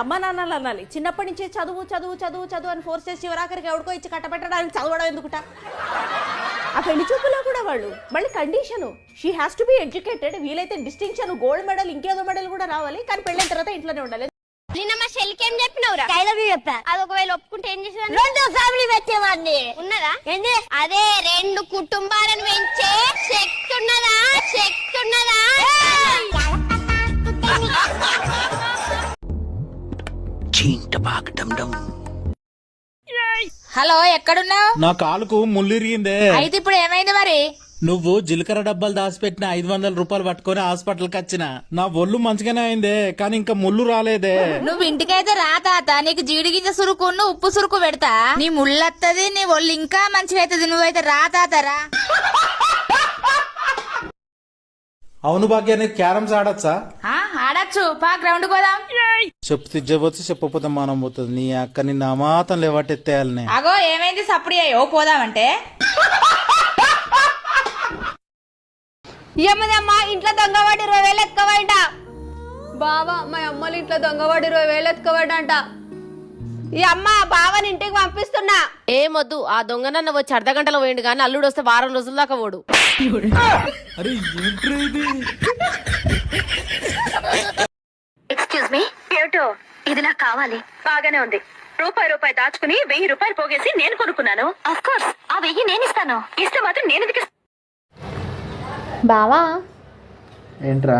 అమ్మ నాన్నలు అనాలి. చిన్నప్పటి నుంచే చదువు చదువు చదువు చదువు అని ఫోర్స్ చేసి చివరాఖరికి ఎవడికో ఇచ్చి కట్టబెట్టడానికి చదవడం ఎందుకుట? ఆ పెళ్ళి చూపులో కూడా వాళ్ళు. మళ్ళీ condition she has to be educated వీలైతే డిస్టింక్షన్ గోల్డ్ మెడల్ ఇంకేదో మెడల్ కూడా రావాలి. కానీ పెళ్ళైన తర్వాత ఇంట్లోనే ఉండాలి. నిన్న మా షెల్కి ఏం చెప్పినవురా? ఐ లవ్ యూ చెప్పా. అది ఒకవేళ ఒప్పుకుంటే ఏం చేసేదాన్ని? రెండు ఫ్యామిలీ పెట్టేవాడిని. ఉన్నదా? ఏంటి అదే రెండు కుటుంబాలను పెంచే శక్తి ఉన్నదా? శక్తి ఉన్నదా? హలో ఎక్కడున్నావు? నా కాలుకు ముల్లిరిగిందే అయితే ఇప్పుడు ఏమైంది మరి? నువ్వు జీలకర్ర డబ్బాలు దాచిపెట్టిన ఐదు వందల రూపాయలు పట్టుకొని హాస్పిటల్కి వచ్చిన. నా ఒళ్ళు మంచిగానే అయిందే కానీ ఇంకా ముళ్ళు రాలేదే. నువ్వు ఇంటికైతే రా తాత. నీకు జీడి గింజ సురుకును ఉప్పు సురుకు పెడతా. నీ ముళ్ళత్తది నీ ఒళ్ళు ఇంకా మంచిగా అవుతుంది నువ్వైతే రా తాత రా. అవును భాగ్య నీకు క్యారమ్స్ ఆడచ్చా? ఆ, ఆడచ్చు పా గ్రౌండ్ పోదాం. చెప్పు తిజ్జపోతే చెప్పపోతే మానం పోతుంది. నీ అక్క నిన్న అమాతం లేవట్టెత్తేయాలనే అగో ఏమైంది సప్పుడు ఓ పోదామంటే. ఏమదమ్మా ఇంట్లో దొంగవాడి ఇరవై వేలు ఎక్కవంట బావా మా అమ్మలు ఇంట్లో దొంగవాడు ఇరవై వేలు ఎత్తుకోవాడంట ఈ అమ్మ బావని ఇంటికి ఏమొద్దు? ఆ దొంగనన్న వచ్చి అర్ధ గంటలో పోయిండు కానీ అల్లుడు వస్తే వారం రోజుల దాకా పోడు. అరే ఏంట్రా ఇది? ఎక్స్క్యూజ్ మీ ఏమిటో? ఇది నాకు కావాలి. బాగానే ఉంది. రూపాయి రూపాయి దాచుకుని వెయ్యి రూపాయలు పోగేసి నేను కొనుక్కున్నాను. అఫ్ కోర్స్ ఆ వెయ్యి నేను ఇస్తాను. ఇస్తే మాత్రం నేను ఎందుకు? బావా? ఏంట్రా?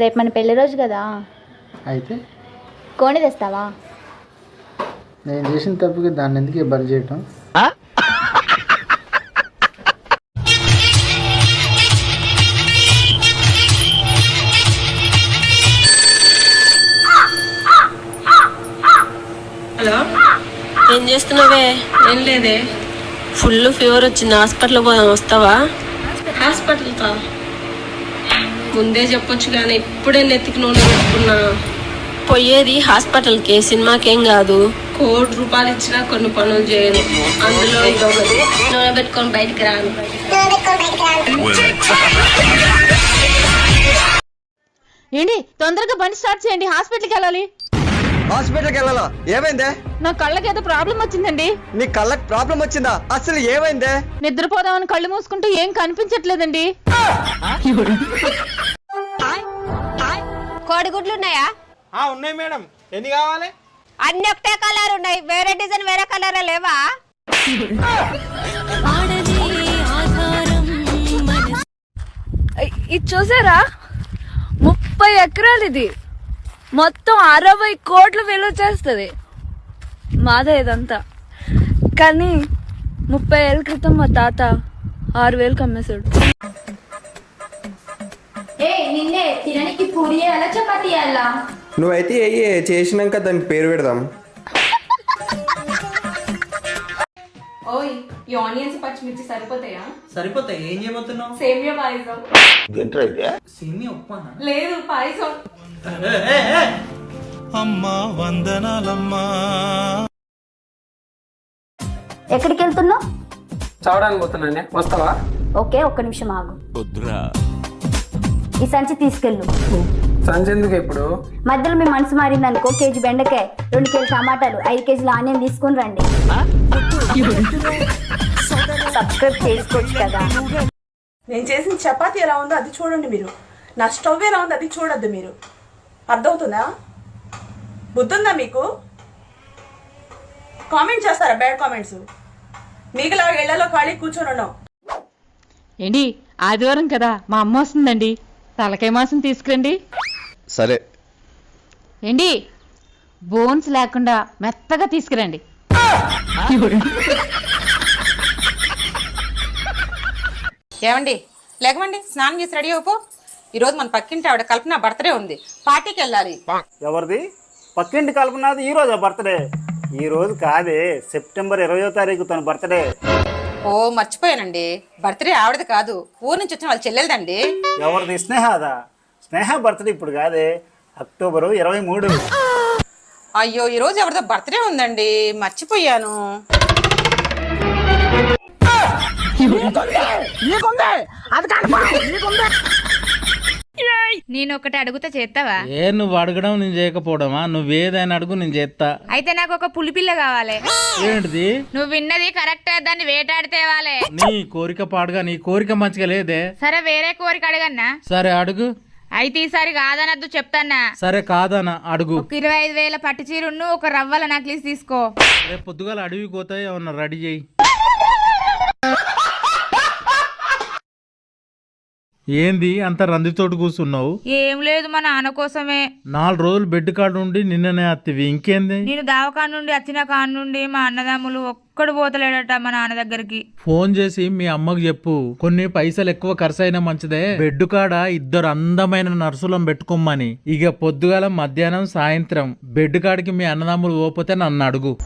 రేపు మన పెళ్ళి రోజు కదా. అయితే? కోణి తెస్తావా? నేను చేసిన తప్పుకి దాన్ని ఎందుకు బలి చేయటం? హలో? ఏం చేస్తున్నావే? ఏం లేదే. ఫుల్ ఫీవర్ వచ్చింది. హాస్పిటల్ పోదాం వస్తావా? హాస్పిటల్ కా ముందే చెప్పొచ్చు కానీ ఇప్పుడే నెత్తికి నూనె పెట్టుకున్నా. పోయేది హాస్పిటల్కి సినిమాకేం కాదు. కోటి రూపాయలు ఇచ్చినా కొన్ని పనులు చేయను. అందులో ఇదొకటి నూనె పెట్టుకొని బయటికి రాను ఏంటి తొందరగా బండి స్టార్ట్ చేయండి. హాస్పిటల్కి వెళ్ళాలి. హాస్పిటల్కి వెళ్ళాలా ఏమైందే? నా కళ్ళకి ఏదో ప్రాబ్లం వచ్చిందండి. నీ కళ్ళకి ప్రాబ్లం వచ్చిందా? అసలు ఏమైందే? నిద్రపోదామని కళ్ళు మూసుకుంటూ ఏం కనిపించట్లేదండి. కోడిగుడ్లు ఉన్నాయా? ఉన్నాయి మేడం. ఎన్ని కావాలి? అన్ని ఒకటే కలర్ ఉన్నాయి. వేరే డిజైన్ వేరే కలర్ లేవా? ఇది చూసారా? ముప్పై ఎకరాలు ఇది. మొత్తం అరవై కోట్లు విలువ చేస్తుంది. మాదే ఇదంతా. కానీ ముప్పై ఏళ్ళ క్రితం మా తాత ఆరు వేలకు అమ్మేశాడు ఏ నిన్నే తినడానికి పూరి చేయాలా చపాతీ నువ్వైతే ఏ చేసినాక దానికి పేరు పెడదాం. ఓయ్ ఈ ఆనియన్స్ పచ్చిమిర్చి సరిపోతాయా? సరిపోతాయి. ఏం చేయబోతున్నావు? సేమియా పాయసం. సేమియా ఉప్మానా లేదు పాయసం. అమ్మా వందనాలమ్మా. ఎక్కడికి వెళ్తున్నావు చదవడానికి పోతున్నానే వస్తావా? ఓకే ఒక్క నిమిషం ఆగు. ఈ సంచి తీసుకెళ్ళు. ఇప్పుడు. మధ్యలో మీ మనసు మారింది అనుకో కేజీ బెండకాయ రెండు కేజీ టమాటాలు ఐదు కేజీలు ఆనియన్ తీసుకొని రండి. సబ్స్క్రైబ్ చేసుకోవచ్చు కదా. నేను చేసిన చపాతీ ఎలా ఉందో అది చూడండి మీరు. నా స్టవ్ ఎలా ఉందో అది చూడొద్దు మీరు. అర్థమవుతుందా? బుద్ధుందా మీకు? కామెంట్ చేస్తారా బ్యాడ్ కామెంట్స్? మీకులాగా ఇళ్ళలో ఖాళీ కూర్చొని ఉన్నాం ఏంటి ఆదివారం కదా మా అమ్మ వస్తుందండి. తలకాయ మాసం తీసుకురండి. సరే. ఏంటి? బోన్స్ లేకుండా మెత్తగా తీసుకురండి. ఏమండి? లేకమండి స్నానం చేసి రెడీ అయిపో ఈరోజు మన పక్కింటి ఆవిడ కల్పన బర్త్డే ఉంది. పార్టీకి వెళ్ళాలి. ఎవరిది? పక్కింటి కలుపున్నది ఈ రోజు బర్త్డే. ఈ రోజు కాదే సెప్టెంబర్ ఇరవయో తారీఖు తన బర్త్డే. ఓ మర్చిపోయానండి. బర్త్డే ఆవిడది కాదు. ఊరు నుంచి వచ్చిన వాళ్ళ చెల్లెలదండి. ఎవరిది? స్నేహదా? స్నేహ బర్త్డే ఇప్పుడు కాదే అక్టోబరు ఇరవై మూడు. అయ్యో ఈ రోజు ఎవరిదో బర్త్డే ఉందండి. మర్చిపోయాను. నేను ఒకటి అడుగుతా చేస్తావా? ఏ నువ్వు అడగడం నేను చేయకపోవడమా? నువ్వేదైనా అడుగు నేను చేస్తా. అయితే నాకు ఒక పులిపిల్ల కావాలి. ఏంటిది? నువ్వు విన్నది కరెక్ట్ దాన్ని వేటాడితే వాలే నీ కోరిక పాడుగా నీ కోరిక మంచిగా లేదే. సరే వేరే కోరిక అడగన్నా. సరే అడుగు. అయితే ఈసారి కాదనద్దు చెప్తాన్నా. సరే కాదన అడుగు. ఒక ఇరవై ఐదు వేల పట్టు చీరును ఒక రవ్వల నక్లీస్ తీసుకో. రేపు పొద్దుగాల అడవికి పోతాయి ఏమన్నా రెడీ చేయి. ఏంది అంత రందితోటి కూర్చున్నావు? ఏం లేదు మా నాన్న కోసమే. నాలుగు రోజులు బెడ్ కాడ ఉండి నిన్ననే అత్తివి ఇంకేంది? నేను దావకాన్ నుండి వచ్చిన కాన్ నుండి మా అన్నదమ్ములు ఒక్కడు పోతలేడట మా నాన్న దగ్గరికి. ఫోన్ చేసి మీ అమ్మకు చెప్పు. కొన్ని పైసలు ఎక్కువ ఖర్చు అయినా మంచిదే. బెడ్ కాడ ఇద్దరు అందమైన నర్సులను పెట్టుకోమని. ఇక పొద్దుగాల మధ్యాహ్నం సాయంత్రం బెడ్ కాడికి మీ అన్నదమ్ములు పోతే నన్ను అడుగు.